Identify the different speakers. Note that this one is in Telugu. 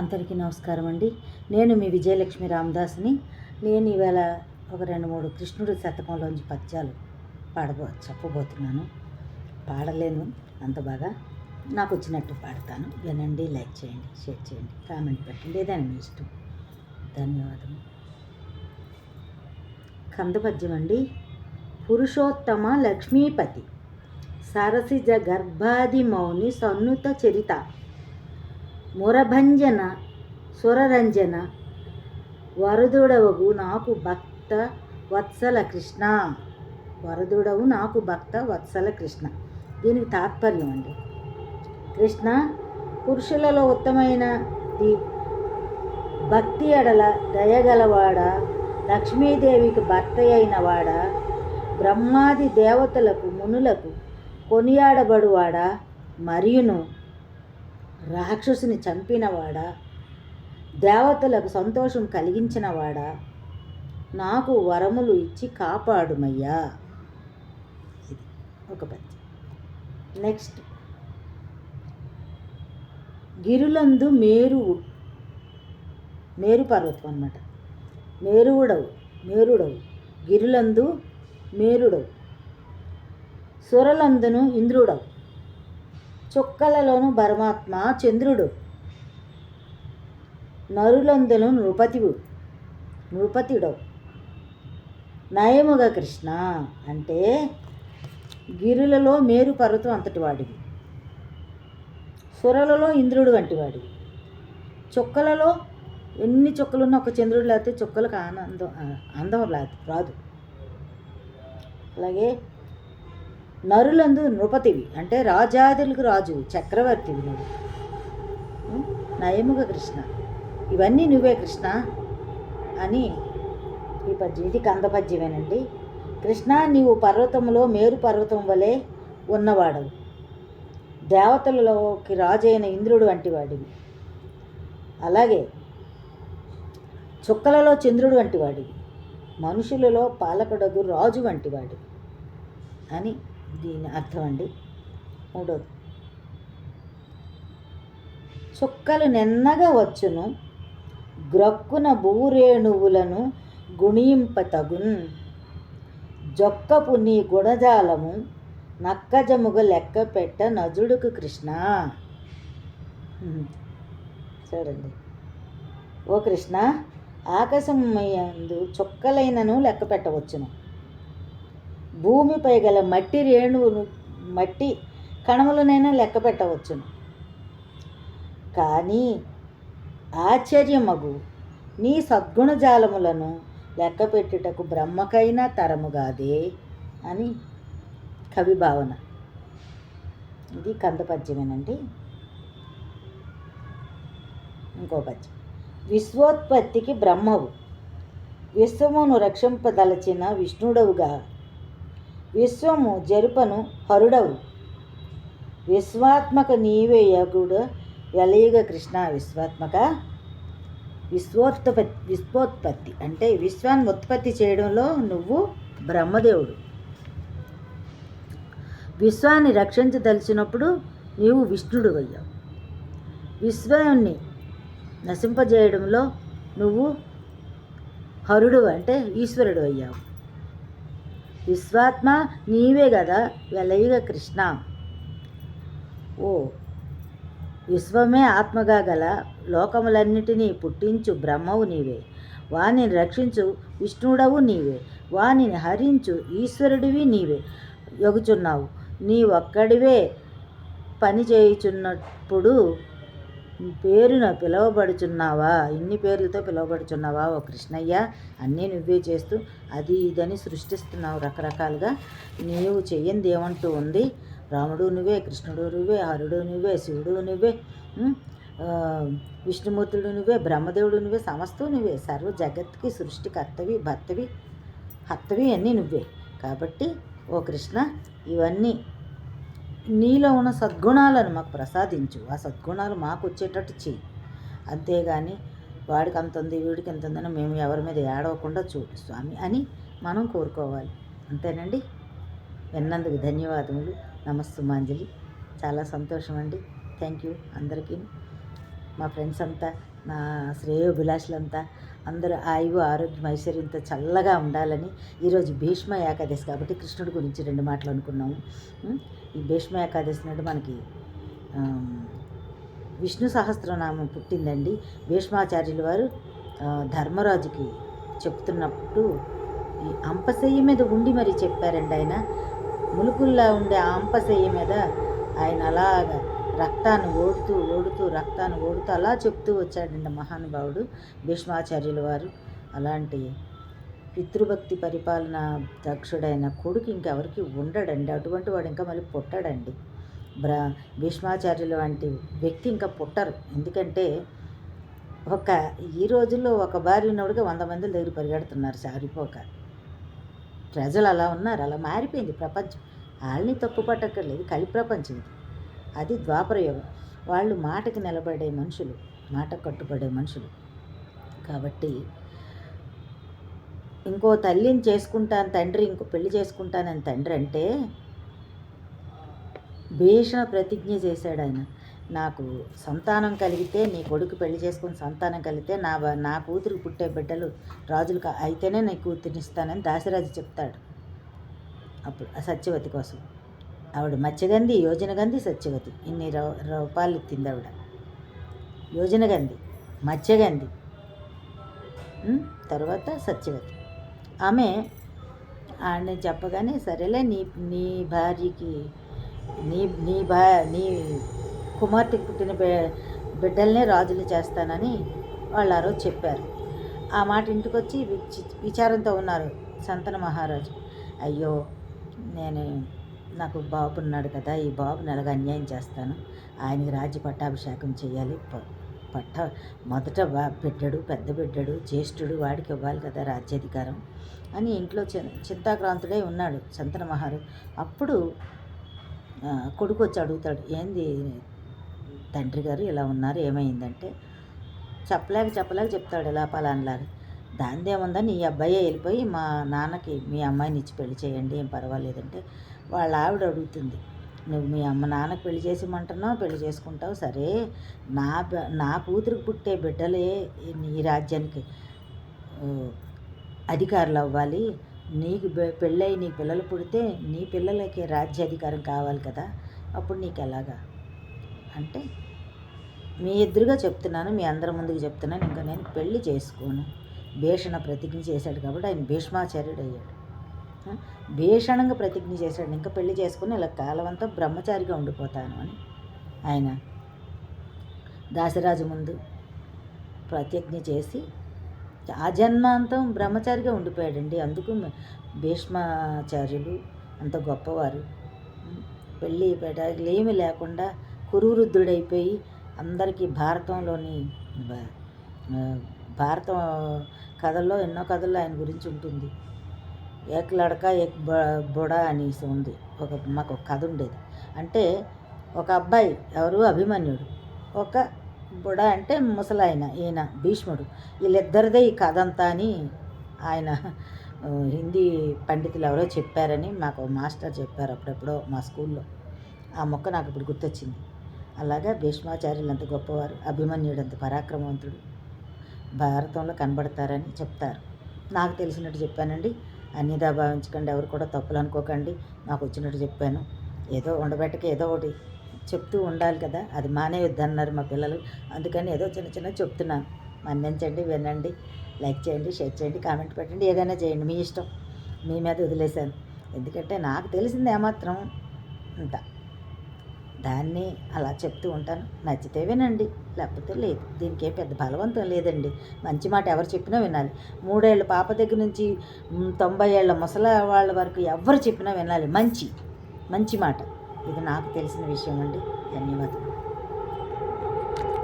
Speaker 1: అందరికీ నమస్కారం అండి. నేను మీ విజయలక్ష్మి రామదాస్ని. నేను ఈవేళ ఒక రెండు మూడు కృష్ణుడి శతకంలోంచి పద్యాలు పాడబో చెప్పబోతున్నాను. పాడలేను అంత బాగా. నాకు వచ్చినట్టు పాడతాను. వినండి లైక్ చేయండి షేర్ చేయండి కామెంట్ పెట్టండి. ఏదైనా మీ ఇష్టం. ధన్యవాదం కందపద్యం అండి. పురుషోత్తమ లక్ష్మీపతి. సరసిజ గర్భాది మౌని సన్నుత చరిత. మురభంజన సురరంజన వరదుడవగు నాకు భక్త వత్సల కృష్ణ. వరదుడవు నాకు భక్త వత్సల కృష్ణ. దీనికి తాత్పర్యం అండి. కృష్ణ పురుషులలో ఉత్తమైన భక్తి ఎడల దయగలవాడ లక్ష్మీదేవికి భర్త అయిన వాడ బ్రహ్మాది దేవతలకు మునులకు కొనియాడబడువాడా మరియును రాక్షసుని చంపినవాడా? దేవతలకు సంతోషం కలిగించినవాడా? నాకు వరములు ఇచ్చి కాపాడుమయ్యా. ఇది ఒక పద్యం. నెక్స్ట్. గిరులందు మేరువు మేరు పర్వతం అన్నమాట. మేరువుడవు మేరుడవు. గిరులందు మేరుడవు. సురలందును ఇంద్రుడవు. చుక్కలలోను పరమాత్మ చంద్రుడు. నరులందులు నృపతివు నృపతిడవు. నయముగా కృష్ణ అంటే గిరులలో మేరు పర్వతం అంతటి వాడివి. సురలలో ఇంద్రుడు వంటి వాడివి. చుక్కలలో ఎన్ని చుక్కలున్నా ఒక చంద్రుడు లేకపోతే చుక్కలకు ఆనందం అందం రాదు రాదు. అలాగే నరులందు నృపతివి అంటే రాజాదులకు రాజు చక్రవర్తివి నువ్వు. నయముగా కృష్ణ. ఇవన్నీ నువ్వే కృష్ణ అని ఈ పద్యం ఇది కంద పద్యమేనండి కృష్ణ నీవు పర్వతంలో మేరు పర్వతం వలె ఉన్నవాడవు. దేవతలలోకి రాజైన ఇంద్రుడు వంటి వాడివి అలాగే చుక్కలలో చంద్రుడు వంటి వాడివి మనుషులలో పాలకుడగు రాజు వంటి వాడివి అని దీని అర్థం అండి. మూడోది. చుక్కలు నిన్నగా వచ్చును గ్రక్కున భూరేణువులను గుణింపతగున్. జొక్కపు నీ గుణజాలము నక్కజముగ లెక్క పెట్ట నజుడుకు కృష్ణ. చూడండి. ఓ కృష్ణ ఆకాశమయందు చుక్కలైనను లెక్క పెట్టవచ్చును. భూమిపై గల మట్టి రేణువును మట్టి కణములనైనా లెక్క పెట్టవచ్చును. కానీ ఆశ్చర్యమగు నీ సద్గుణజాలములను లెక్క పెట్టుటకు బ్రహ్మకైనా తరముగాదే అని కవి భావన. ఇది కంద పద్యమేనండి. ఇంకో పద్యం. విశ్వోత్పత్తికి బ్రహ్మవు. విశ్వమును రక్షింపదలచిన విష్ణుడవుగా విశ్వము జరుపను హరుడవు. విశ్వాత్మక నీవే యగుడు వెలయుగ కృష్ణ విశ్వాత్మక విశ్వోత్పత్తి విశ్వోత్పత్తి. అంటే విశ్వాన్ని ఉత్పత్తి చేయడంలో నువ్వు బ్రహ్మదేవుడు. విశ్వాన్ని రక్షించదలిచినప్పుడు నీవు విష్ణుడు అయ్యావు విశ్వాన్ని నశింపజేయడంలో నువ్వు హరుడు అంటే ఈశ్వరుడు అయ్యావు. విశ్వాత్మ నీవే కదా వెలయుగ కృష్ణ. ఓ విశ్వమే ఆత్మగా గల లోకములన్నిటినీ పుట్టించు బ్రహ్మవు నీవే. వానిని రక్షించు విష్ణుడవు నీవే. వానిని హరించు ఈశ్వరుడివి నీవే. యొగుచున్నావు నీ ఒక్కడివే పని చేయుచున్నప్పుడు పేరున పిలువబడుచున్నావా? ఇన్ని పేర్లతో పిలవబడుచున్నావా? ఓ కృష్ణయ్య అన్నీ నువ్వే చేస్తూ అది ఇదని సృష్టిస్తున్నావు రకరకాలుగా. నీవు చెయ్యంది ఏమంటూ ఉంది? రాముడు నువ్వే కృష్ణుడు నువ్వే హరుడు నువ్వే శివుడు నువ్వే విష్ణుమూర్తుడు నువ్వే బ్రహ్మదేవుడు నువ్వే సమస్తూ నువ్వే. సర్వ జగత్కి సృష్టికర్తవి భర్తవి హత్తవి అన్నీ నువ్వే. కాబట్టి ఓ కృష్ణ ఇవన్నీ నీలో ఉన్న సద్గుణాలను మాకు ప్రసాదించు. ఆ సద్గుణాలు మాకు వచ్చేటట్టు చెయ్యి. అంతేగాని వాడికి అంత ఉంది వీడికి ఎంత ఉందని మేము ఎవరి మీద ఏడవకుండా చూడు స్వామి అని మనం కోరుకోవాలి. అంతేనండి? విన్నందుకు ధన్యవాదములు. నమస్సుమాంజలి. చాలా సంతోషం అండి థ్యాంక్ యూ అందరికీ. మా ఫ్రెండ్స్ అంతా నా శ్రేయోభిలాషులంతా అందరూ ఆయువు ఆరోగ్యం ఐశ్వర్యంతో చల్లగా ఉండాలని ఈరోజు భీష్మ ఏకాదశి కాబట్టి కృష్ణుడి గురించి రెండు మాటలు అనుకున్నాము. ఈ భీష్మ ఏకాదశి నాడు మనకి విష్ణు సహస్రనామం పుట్టిందండి. భీష్మాచార్యుల వారు ధర్మరాజుకి చెప్తున్నప్పుడు ఈ అంపశయ్య మీద ఉండి మరి చెప్పారండి ఆయన. ములుకుల్లా ఉండే ఆ అంపశయ్య మీద ఆయన అలాగా రక్తాన్ని ఓడుతూ ఓడుతూ రక్తాన్ని ఓడుతూ అలా చెప్తూ వచ్చాడండి మహానుభావుడు భీష్మాచార్యుల వారు. అలాంటి పితృభక్తి పరిపాలన దక్షుడైన కొడుకు ఇంకెవరికి ఉండడండి. అటువంటి వాడు ఇంకా మళ్ళీ పుట్టాడండి. బ్ర భీష్మాచార్యులు వంటి వ్యక్తి ఇంకా పుట్టరు. ఎందుకంటే ఒక ఈ రోజుల్లో ఒక భార్య ఉన్నవాడికి వంద మంది దగ్గర పరిగెడుతున్నారు సారిపోక ప్రజలు అలా ఉన్నారు. అలా మారిపోయింది ప్రపంచం. వాళ్ళని తప్పు పట్టక్కర్లేదు. కలి ప్రపంచం ఇది. అది ద్వాపరయుగం. వాళ్ళు మాటకి నిలబడే మనుషులు మాట కట్టుబడే మనుషులు. కాబట్టి ఇంకో తల్లిని చేసుకుంటాను తండ్రి ఇంకో పెళ్ళి చేసుకుంటానని తండ్రి అంటే భీషణ ప్రతిజ్ఞ చేశాడు ఆయన. నాకు సంతానం కలిగితే నీ కొడుకు పెళ్ళి చేసుకుని సంతానం కలిగితే నా బ- నా కూతురికి పుట్టే బిడ్డలు రాజులు అయితేనే నీ కూతురినిస్తానని దాసిరాజు చెప్తాడు. అప్పుడు సత్యవతి కోసం. ఆవిడ మత్స్యగంధి యోజనగంధి సత్యవతి. ఇన్ని రూ- రూపాయలు ఎత్తింది ఆవిడ. యోజనగంధి మత్స్యగంధి తర్వాత సత్యవతి. ఆమె ఆయన చెప్పగానే సరేలే నీ నీ భార్యకి నీ నీ భా నీ కుమార్తెకి పుట్టిన బి బిడ్డల్నే రాజులు చేస్తానని వాళ్ళు ఆ రోజు చెప్పారు. ఆ మాట ఇంటికి వచ్చి విచారంతో ఉన్నారు సంతన మహారాజు. అయ్యో నేను నాకు బాబు ఉన్నాడు కదా ఈ బాబుని ఎలాగ అన్యాయం చేస్తాను? ఆయనకి రాజ్య పట్టాభిషేకం చేయాలి. ప- పట్ట మొదట బా- బిడ్డడు పెద్ద బిడ్డడు జ్యేష్ఠుడు వాడికి ఇవ్వాలి కదా రాజ్యాధికారం అని ఇంట్లో చి- చింతాక్రాంతుడై ఉన్నాడు సంతన అప్పుడు కొడుకు వచ్చి అడుగుతాడు ఏంది తండ్రి గారు ఇలా ఉన్నారు ఏమైందంటే? చెప్పలేక చెప్పలేక చెప్తాడు ఇలా పలానలాగా దానిదేముందని ఈ అబ్బాయే వెళ్ళిపోయి మా నాన్నకి మీ అమ్మాయిని ఇచ్చి పెళ్ళి చేయండి ఏం పర్వాలేదంటే వాళ్ళ ఆవిడ అడుగుతుంది నువ్వు మీ అమ్మ నాన్నకి పెళ్ళి చేసేమంటున్నావు పెళ్ళి చేసుకుంటావు సరే. నా బ- నా కూతురికి పుట్టే బిడ్డలే నీ రాజ్యానికి అధికారులు అవ్వాలి. నీకు పెళ్ళై నీ పిల్లలు పుడితే నీ పిల్లలకి రాజ్యాధికారం కావాలి కదా. అప్పుడు నీకు ఎలాగా? అంటే మీ ఎదురుగా చెప్తున్నాను మీ అందరి ముందుకు చెప్తున్నాను ఇంకా నేను పెళ్ళి చేసుకోను. భీషణ ప్రతిజ్ఞ చేశాడు కాబట్టి ఆయన భీష్మాచార్యుడు అయ్యాడు భీషణంగా ప్రతిజ్ఞ చేశాడు. ఇంకా పెళ్ళి చేసుకుని ఇలా కాలమంతా బ్రహ్మచారిగా ఉండిపోతాను అని. ఆయన దాసరాజు ముందు ప్రతిజ్ఞ చేసి ఆ జన్మాంతం బ్రహ్మచారిగా ఉండిపోయాడండి. అందుకు భీష్మాచార్యులు అంత గొప్పవారు. పెళ్ళి పెట్టాలి. ఏమీ లేకుండా కురువృద్ధుడైపోయి అందరికీ భారతంలోని బ- భారతం కథల్లో ఎన్నో కథల్లో ఆయన గురించి ఉంటుంది. ఏక్ లడక ఏక్ బ- బుడ అనేసి ఉంది. ఒక మాకు ఒక కథ ఉండేది. అంటే ఒక అబ్బాయి ఎవరు? అభిమన్యుడు. ఒక బుడ అంటే ముసలాయన ఈయన భీష్ముడు. వీళ్ళిద్దరిదే ఈ కథ అంతా అని ఆయన హిందీ పండితులు ఎవరో చెప్పారని మాకు మాస్టర్ చెప్పారు అప్పుడెప్పుడో మా స్కూల్లో. ఆ మొక్క నాకు ఇప్పుడు గుర్తొచ్చింది. అలాగా భీష్మాచార్యులు అంత గొప్పవారు అభిమన్యుడు అంత పరాక్రమవంతుడు. భారతంలో కనబడతారని చెప్తారు. నాకు తెలిసినట్టు చెప్పానండి. అన్నిదా భావించకండి ఎవరు కూడా తప్పులు అనుకోకండి. నాకు వచ్చినట్టు చెప్పాను. ఏదో ఉండబెట్టక ఏదో ఒకటి చెప్తూ ఉండాలి కదా అది మానేయొద్దు అన్నారు మా పిల్లలు. అందుకని ఏదో చిన్న చిన్న చెప్తున్నాను. మన్నించండి వినండి లైక్ చేయండి షేర్ చేయండి కామెంట్ పెట్టండి ఏదైనా చేయండి. మీ ఇష్టం. మీ మీద వదిలేశాను. ఎందుకంటే నాకు తెలిసింది ఏమాత్రం అంత. దాన్ని అలా చెప్తూ ఉంటాను. నచ్చితే వినండి లేకపోతే లేదు. దీనికి ఏ పెద్ద బలవంతం లేదండి. మంచి మాట ఎవరు చెప్పినా వినాలి. మూడేళ్ళ పాప దగ్గర నుంచి తొంభై ఏళ్ళ ముసలి వాళ్ళ వరకు ఎవరు చెప్పినా వినాలి. మంచి మంచి మాట. ఇది నాకు తెలిసిన విషయం అండి. ధన్యవాదాలు.